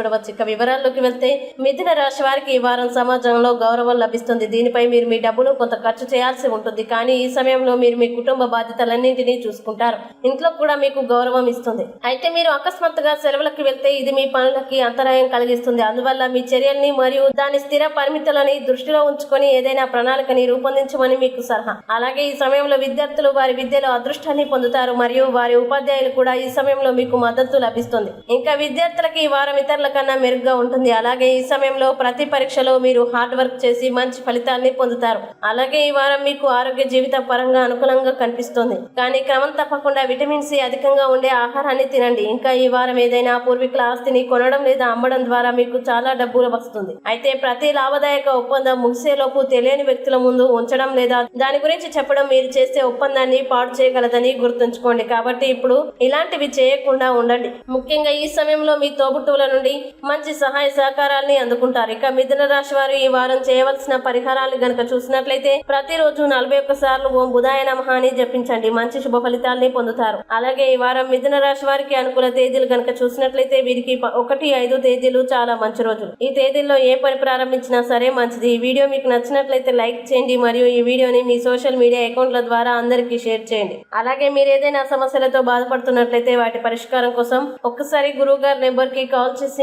చూడవచ్చు. ఇక వివరాల్లోకి వెళ్తే మిథున రాశి వారికి ఈ వారం సమాజంలో గౌరవం లభిస్తుంది. దీనిపై మీరు మీ డబ్బులు కొంత ఖర్చు చేయాల్సి ఉంటుంది. కానీ ఈ సమయంలో మీరు మీ కుటుంబ బాధ్యతలన్నింటినీ చూసుకుంటారు. ఇంట్లో కూడా మీకు గౌరవం ఇస్తుంది. అయితే మీరు అకస్మాత్తుగా సెలవులకు వెళ్తే ఇది మీ పనులకి అంతరాయం కలిగిస్తుంది. అందువల్ల మీ చర్యల్ని మరియు దాని స్థిర పరిమితులని దృష్టిలో ఉంచుకొని ఏదైనా ప్రణాళికని రూపొందించమని మీకు సలహా. అలాగే ఈ సమయంలో విద్యార్థులు వారి విద్యలో అదృష్టాన్ని పొందుతారు మరియు వారి ఉపాధ్యాయులు కూడా ఈ సమయంలో మీకు మద్దతు లభిస్తుంది. ఇంకా విద్యార్థులకి ఈ వారం ఇతరుల కన్నా మెరుగ్గా ఉంటుంది. అలాగే ఈ సమయంలో ప్రతి పరీక్షలో మీరు హార్డ్ వర్క్ చేసి మంచి ఫలితాన్ని పొందుతారు. అలాగే ఈ వారం మీకు ఆరోగ్య జీవిత పరంగా అనుకూలంగా కనిపిస్తుంది. కానీ క్రమం తప్పకుండా విటమిన్ సి అధికంగా ఉండే ఆహారాన్ని తినండి. ఇంకా ఈ వారం ఏదైనా పూర్వీకుల ఆస్తిని కొనడం లేదా అమ్మడం ద్వారా మీకు చాలా డబ్బులు వస్తుంది. అయితే ప్రతి లాభదాయక ఒప్పందం ముగిసేలోపు తెలియని వ్యక్తుల ముందు ఉంచడం లేదా దాని గురించి చెప్పడం మీరు చేసే ఒప్పందాన్ని పాడు చేయగలదని గుర్తుంచుకోండి. కాబట్టి ఇప్పుడు ఇలాంటివి చేయకుండా ఉండండి. ముఖ్యంగా ఈ సమయంలో మీ తోబుట్టువుల నుండి మంచి సహాయ సహకారాల్ని అందుకుంటారు. ఇక మిథున రాశి వారు ఈ వారం చేయవలసిన పరిహారాలు గనక చూసినట్లయితే ప్రతిరోజు నలభై ఒక్క సార్లు ఓం బుధాయ నమః అని జపించండి. మంచి శుభ ఫలితాల్ని పొందుతారు. అలాగే ఈ వారం మిథున రాశి వారికి అనుకూల తేదీలు గనక చూసినట్లయితే వీరికి ఒకటి ఐదు తేదీలు చాలా మంచి రోజులు. ఈ తేదీల్లో ఏ పని ప్రారంభించినా సరే మంచిది. ఈ వీడియో మీకు నచ్చినట్లయితే లైక్ చేయండి మరియు ఈ వీడియోని మీ సోషల్ మీడియా అకౌంట్ల ద్వారా అందరికీ షేర్ చేయండి. అలాగే మీరు ఏదైనా సమస్యలతో బాధపడుతున్నట్లయితే వాటి పరిష్కారం కోసం ఒక్కసారి గురువు గారి నెంబర్కి కాల్ చేసి